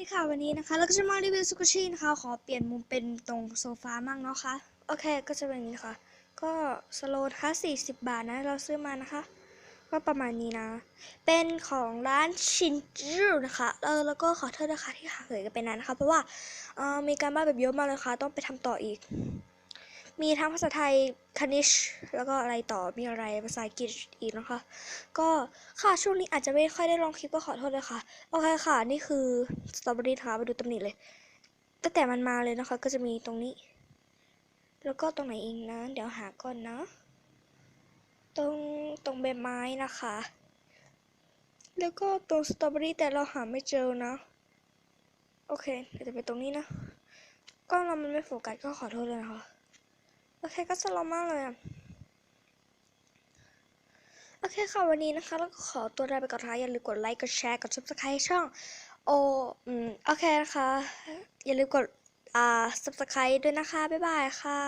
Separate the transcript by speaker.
Speaker 1: ดีค่ะวันนี้นะคะเราก็จะมารีวิวซูกุชินะคะขอเปลี่ยนมุมเป็นตรงโซฟามั่งเนาะคะโอเคก็จะเป็นอย่างนี้ค่ะ ก็สโลนค่ะ40 บาทนะเราซื้อมานะคะ ก็ประมาณนี้นะ เป็นของร้านชินจูนะคะเออแล้วก็ขอโทษนะคะที่หาเหินกันไปนานนะคะ เพราะว่าเออมีการบ้านแบบเยอะมากเลยค่ะ ต้องไปทำต่ออีก มีทั้งภาษาไทยคณิชแล้วก็อะไรต่อมีอะไรภาษาอังกฤษอีกนะคะ ก็ค่ะช่วงนี้อาจจะไม่ค่อยได้ลงคลิปก็ขอโทษเลยค่ะโอเคค่ะ นี่คือสตรอเบอรี่นะคะมาดูตำหนิเลย ตั้งแต่มันมาเลยนะคะ ก็จะมีตรงนี้ แล้วก็ตรงไหนอีกนะ เดี๋ยวหาก่อนนะ ตรงตรงใบไม้นะคะ แล้วก็ตรงสตรอเบอรี่แต่เราหาไม่เจอนะ โอเคเดี๋ยวจะไปตรงนี้นะกล้องเรามันไม่โฟกัสก็ขอโทษเลยนะคะ โอเคก็สโลว์มากเลยอะโอเคค่ะวันนี้นะคะ แล้วก็ขอตัวลาไปก่อนนะคะอย่าลืมกดไลค์กดแชร์กด subscribe ช่องโออืมโอเคนะคะ อย่าลืมกดอ่า subscribe ด้วยนะคะ บ๊ายบายค่ะ